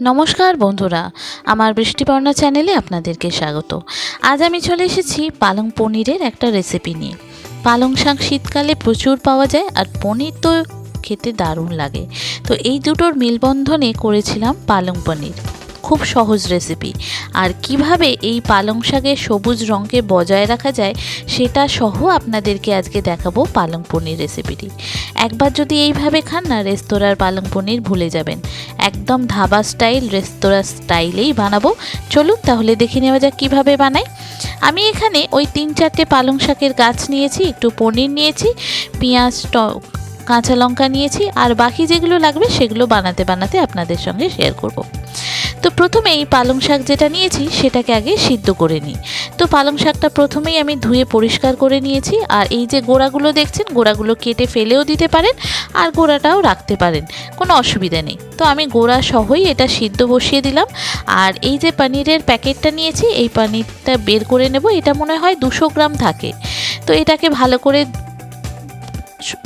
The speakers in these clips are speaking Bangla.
নমস্কার বন্ধুরা, আমার বৃষ্টিপর্ণা চ্যানেলে আপনাদেরকে স্বাগত। আজ আমি চলে এসেছি পালং পনিরের একটা রেসিপি নিয়ে। পালং শাক শীতকালে প্রচুর পাওয়া যায় আর পনির তো খেতে দারুণ লাগে। তো এই দুটোর মিলবন্ধনে করেছিলাম পালং পনির। খুব সহজ রেসিপি আর কীভাবে এই পালং শাকের সবুজ রঙকে বজায় রাখা যায়, সেটা সহ আপনাদেরকে আজকে দেখাবো পালং পনির রেসিপিটি একবার যদি এইভাবে খান না, রেস্তোরাঁর পালং পনির ভুলে যাবেন। একদম ধাবা স্টাইল রেস্তোরাঁ স্টাইলেই বানাবো। চলুন তাহলে দেখে নেওয়া যাক কীভাবে বানাই। আমি এখানে ওই তিন চারটে পালং শাকের গাছ নিয়েছি, একটু পনির নিয়েছি, পেঁয়াজ ট- কাঁচা লঙ্কা নিয়েছি, আর বাকি যেগুলো লাগবে সেগুলো বানাতে বানাতে আপনাদের সঙ্গে শেয়ার করব। তো প্রথমে এই পালং শাক যেটা নিয়েছি সেটাকে আগে সিদ্ধ করে নিই। তো পালং শাকটা প্রথমেই আমি ধুয়ে পরিষ্কার করে নিয়েছি আর এই যে গোড়াগুলো দেখছেন, গোড়াগুলো কেটে ফেলেও দিতে পারেন আর গোড়াটাও রাখতে পারেন, কোনো অসুবিধা নেই। তো আমি গোড়া সহই এটা সিদ্ধ বসিয়ে দিলাম আর এই যে পনিরের প্যাকেটটা নিয়েছি, এই পনিরটা বের করে নেব, এটা মনে হয় দুশো গ্রাম থাকে। তো এটাকে ভালো করে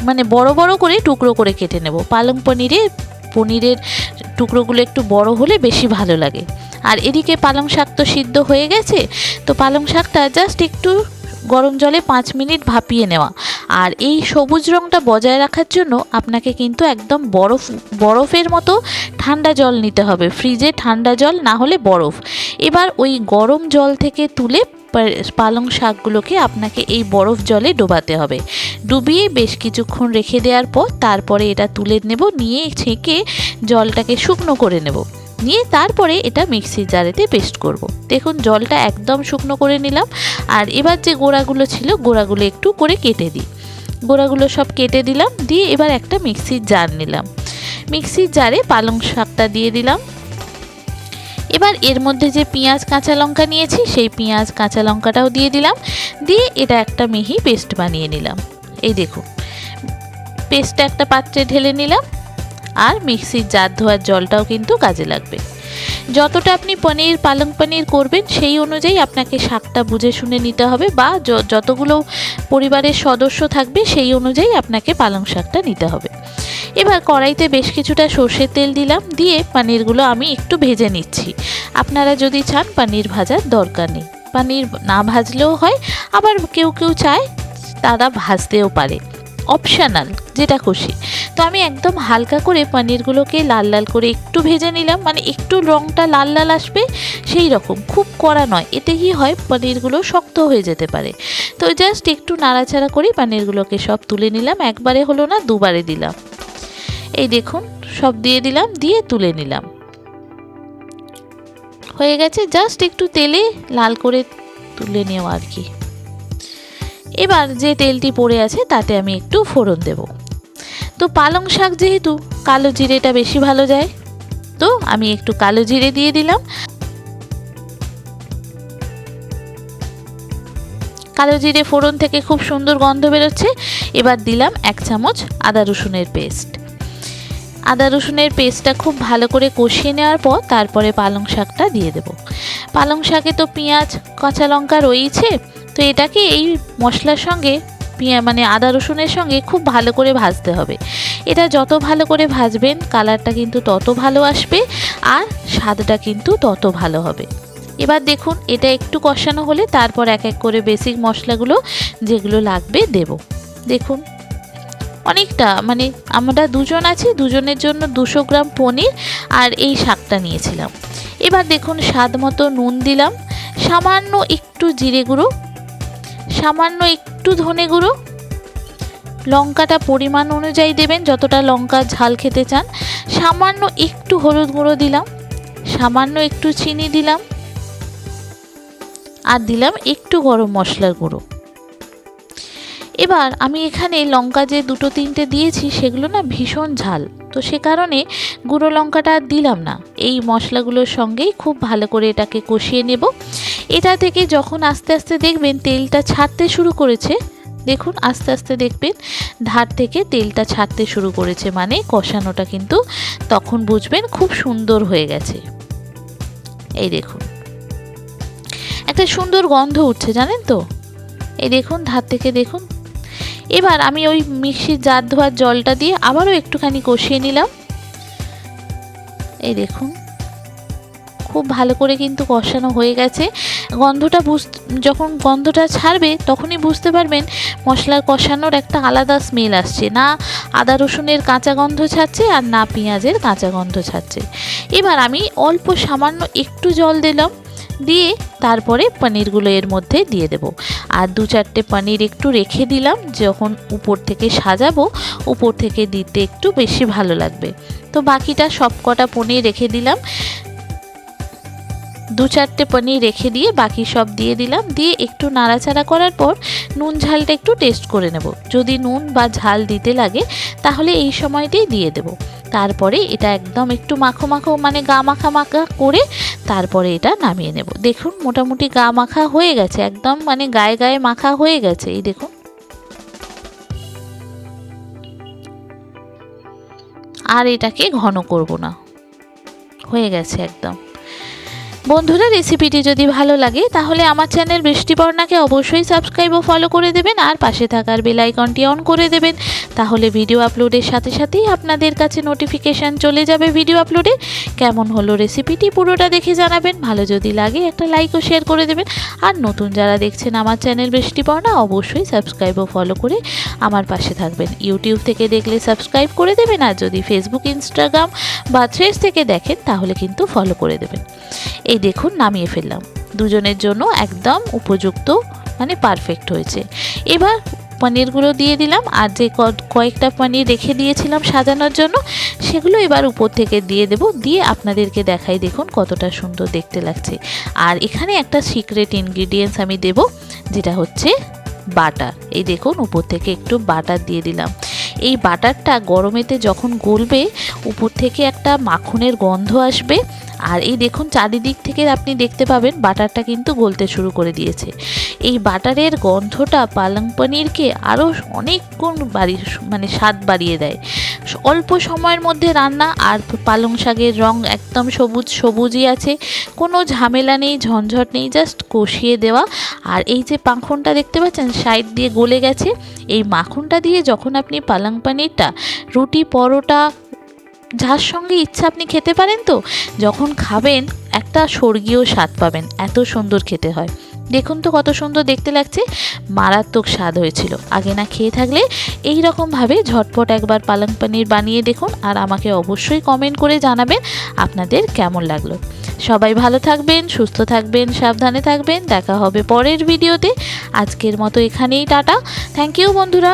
মানে বড় বড় করে টুকরো করে কেটে নেব। পালং পনিরে পনিরের টুকরোগুলো একটু বড় হলে বেশি ভালো লাগে। আর এদিকে পালং শাক তো সিদ্ধ হয়ে গেছে, তো পালং শাকটা জাস্ট একটু গরম জলে পাঁচ মিনিট ভাপিয়ে নেওয়া। আর এই সবুজ রঙটা বজায় রাখার জন্য আপনাকে কিন্তু একদম বরফ, বরফের মতো ঠান্ডা জল নিতে হবে। ফ্রিজে ঠান্ডা জল না হলে বরফ। এবার ওই গরম জল থেকে তুলে পালং শাকগুলোকে আপনাকে এই বরফ জলে ডোবাতে হবে। ডুবিয়ে বেশ কিছুক্ষণ রেখে দেওয়ার পর তারপরে এটা তুলে নেব, নিয়ে ছেঁকে জলটাকে শুকনো করে নেব। নিয়ে তারপরে এটা মিক্সির জারেতে পেস্ট করব। দেখুন, জলটা একদম শুকনো করে নিলাম। আর এবার যে গোড়াগুলো ছিল, গোড়াগুলো একটু করে কেটে দিই। গোড়াগুলো সব কেটে দিলাম, দিয়ে এবার একটা মিক্সির জার নিলাম। মিক্সির জারে পালং শাকটা দিয়ে দিলাম। এবার এর মধ্যে যে পেঁয়াজ, কাঁচা লঙ্কা নিয়েছি, সেই পেঁয়াজ, কাঁচা লঙ্কাটাও দিয়ে দিলাম। দিয়ে এটা একটা মিহি পেস্ট বানিয়ে নিলাম। এই দেখুন, পেস্টটা একটা পাত্রে ঢেলে নিলাম। আর মিক্সির জার ধোয়ার জলটাও কিন্তু কাজে লাগবে। যতটা আপনি পনির, পালং পনির করবেন, সেই অনুযায়ী আপনাকে শাকটা বুঝে শুনে নিতে হবে বা যতগুলো পরিবারের সদস্য থাকবে, সেই অনুযায়ী আপনাকে পালং শাকটা নিতে হবে। এবার কড়াইতে বেশ কিছুটা সর্ষের তেল দিলাম, দিয়ে পনিরগুলো আমি একটু ভেজে নিচ্ছি। আপনারা যদি চান পনির ভাজার দরকার নেই। পনির না ভাজলেও হয়, আবার কেউ কেউ চায়, তারা ভাজতেও পারে। অপশনাল যেটা খুশি। তো আমি একদম হালকা করে পনিরগুলোকে লাল লাল করে একটু ভেজে নিলাম মানে একটু রঙটা লাল লাল আসবে, সেই রকম। খুব কড়া নয়, এতে কি হয়, পনিরগুলো শক্ত হয়ে যেতে পারে। তো জাস্ট একটু নাড়াচাড়া করে পনিরগুলোকে সব তুলে নিলাম, একবারে হলো না, দুবারে দিলাম। এই দেখুন, সব দিয়ে দিলাম, দিয়ে তুলে নিলাম। হয়ে গেছে জাস্ট একটু তেলে লাল করে তুলে নেওয়া আর কি। এবার যে তেলটি পড়ে আছে তাতে আমি একটু ফোড়ন দেব। তো পালং শাক যেহেতু, কালো জিরেটা বেশি ভালো যায়। তো আমি একটু কালো জিরে দিয়ে দিলাম। কালো জিরে ফোড়ন থেকে খুব সুন্দর গন্ধ বেরোচ্ছে। এবার দিলাম এক চামচ আদা রসুনের পেস্ট। আদা রসুনের পেস্টটা খুব ভালো করে কষিয়ে নেওয়ার পর তারপরে পালং শাকটা দিয়ে দেব। পালং শাকে তো পেঁয়াজ, কাঁচা লঙ্কা রয়েছে তো এটাকে এই মশলার সঙ্গে মানে আদা রসুনের সঙ্গে খুব ভালো করে ভাজতে হবে। এটা যত ভালো করে ভাজবেন, কালারটা কিন্তু তত ভালো আসবে আর স্বাদটা কিন্তু তত ভালো হবে। এবার দেখুন, এটা একটু কষানো হলে তারপর এক এক করে বেসিক মশলাগুলো যেগুলো লাগবে দেব। দেখুন, অনেকটা মানে আমরা দুজন আছি, দুজনের জন্য দুশো গ্রাম পনির আর এই শাকটা নিয়েছিলাম। এবার দেখুন, স্বাদ মতো নুন দিলাম। সামান্য একটু জিরে গুঁড়ো সামান্য একটু ধনে গুঁড়ো। লঙ্কাটা পরিমাণ অনুযায়ী দেবেন, যতটা লঙ্কা ঝাল খেতে চান। সামান্য একটু হলুদ গুঁড়ো দিলাম, সামান্য একটু চিনি দিলাম, আর দিলাম একটু গরম মশলার গুঁড়ো। এবার আমি এখানে লঙ্কা যে দুটো তিনটে দিয়েছি সেগুলো না ভীষণ ঝাল। তো সে কারণে গুঁড়ো লঙ্কাটা আর দিলাম না। এই মশলাগুলোর সঙ্গেই খুব ভালো করে এটাকে কষিয়ে নেব। এটা থেকে যখন আস্তে আস্তে দেখবেন তেলটা ছাড়তে শুরু করেছে, দেখুন আস্তে আস্তে দেখবেন ধার থেকে তেলটা ছাড়তে শুরু করেছে মানে কষানোটা কিন্তু তখন বুঝবেন খুব সুন্দর হয়ে গেছে। এই দেখুন। একটা সুন্দর গন্ধ উঠছে, জানেন তো? এই দেখুন, ধার থেকে দেখুন এবার আমি ওই মিক্সির জার ধোয়ার জলটা দিয়ে আবারও একটুখানি কষিয়ে নিলাম। এই দেখুন, খুব ভালো করে কিন্তু কষানো হয়ে গেছে। গন্ধটা বুঝ, যখন গন্ধটা ছাড়বে তখনই বুঝতে পারবেন মশলার কষানোর একটা আলাদা স্মেল আসছে। না আদা রসুনের কাঁচা গন্ধ ছাড়ছে আর না পেঁয়াজের কাঁচা গন্ধ ছাড়ছে। এবার আমি অল্প সামান্য একটু জল দিলাম। দিয়ে তারপরে পনিরগুলো এর মধ্যে দিয়ে দেব। আর দু চারটে পনির একটু রেখে দিলাম, যখন উপর থেকে সাজাবো, উপর থেকে দিতে একটু বেশি ভালো লাগবে। তো বাকিটা সব কটা পনির রেখে দিলাম। দু চারটে পনির রেখে দিয়ে বাকি সব দিয়ে দিলাম। দিয়ে একটু নাড়াচাড়া করার পর নুন ঝালটা একটু টেস্ট করে নেব। যদি নুন বা ঝাল দিতে লাগে, তাহলে এই সময়তেই দিয়ে দেব। তারপরে এটা একদম একটু মাখো মাখো মানে গা মাখা মাখা করে তারপরে এটা নামিয়ে নেব। দেখুন, মোটামুটি গা মাখা হয়ে গেছে, একদম মানে গায়ে গায়ে মাখা হয়ে গেছে, এই দেখুন। আর এটাকে ঘন করব না। হয়ে গেছে একদম। বন্ধুরা রেসিপিটি যদি ভালো লাগে, তাহলে আমার চ্যানেল বৃষ্টিবর্ণাকে অবশ্যই সাবস্ক্রাইব ও ফলো করে দেবেন আর পাশে থাকার বেল আইকনটি অন করে দেবেন। তাহলে ভিডিও আপলোডের সাথে সাথেই আপনাদের কাছে নোটিফিকেশান চলে যাবে ভিডিও আপলোডে কেমন হলো রেসিপিটি পুরোটা দেখে জানাবেন, ভালো যদি লাগে একটা লাইক ও শেয়ার করে দেবেন। আর নতুন যারা দেখছেন আমার চ্যানেল বৃষ্টিবর্ণা অবশ্যই সাবস্ক্রাইব ও ফলো করে আমার পাশে থাকবেন। ইউটিউব থেকে দেখলে সাবস্ক্রাইব করে দেবেন, আর যদি ফেসবুক ইনস্টাগ্রাম বা থ্রেস থেকে দেখেন, তাহলে কিন্তু ফলো করে দেবেন। এই দেখুন, নামিয়ে ফেললাম। দুজনের জন্য একদম উপযুক্ত মানে পারফেক্ট হয়েছে। এবার পনিরগুলো দিয়ে দিলাম, আর যে কয়েকটা পনির রেখে দিয়েছিলাম সাজানোর জন্য, সেগুলো এবার উপর থেকে দিয়ে দেব, দিয়ে আপনাদেরকে দেখাই দেখুন কতটা সুন্দর দেখতে লাগছে। আর এখানে একটা সিক্রেট ইনগ্রিডিয়েন্টস আমি দেব, যেটা হচ্ছে বাটার। এই দেখুন, উপর থেকে একটু বাটার দিয়ে দিলাম। এই বাটারটা গরমেতে যখন গলবে, উপর থেকে একটা মাখনের গন্ধ আসবে। আর এই দেখুন, চারিদিক থেকে আপনি দেখতে পাবেন বাটারটা কিন্তু গলতে শুরু করে দিয়েছে। এই বাটারের গন্ধটা পালং পনিরকে আরও অনেক গুণ বাড়ি মানে স্বাদ বাড়িয়ে দেয়। অল্প সময়ের মধ্যে রান্না আর পালং শাকের রং একদম সবুজ সবুজই আছে। কোনো ঝামেলা নেই, ঝঞ্ঝট নেই জাস্ট কষিয়ে দেওয়া। আর এই যে মাখনটা দেখতে পাচ্ছেন, সাইড দিয়ে গলে গেছে। এই মাখনটা দিয়ে যখন আপনি পালং পনিরটা, রুটি, পরোটা, যার সঙ্গে ইচ্ছা আপনি খেতে পারেন তো, যখন খাবেন একটা স্বর্গীয় স্বাদ পাবেন, এত সুন্দর খেতে হয়। দেখুন তো কত সুন্দর দেখতে লাগছে। মারাত্মক স্বাদ হয়েছিল। আগে না খেয়ে থাকলে এই রকমভাবে ঝটপট একবার পালং পানির বানিয়ে দেখুন আর আমাকে অবশ্যই কমেন্ট করে জানাবেন আপনাদের কেমন লাগল। সবাই ভালো থাকবেন, সুস্থ থাকবেন, সাবধানে থাকবেন। দেখা হবে পরের ভিডিওতে আজকের মতো এখানেই টাটা। থ্যাংক ইউ বন্ধুরা।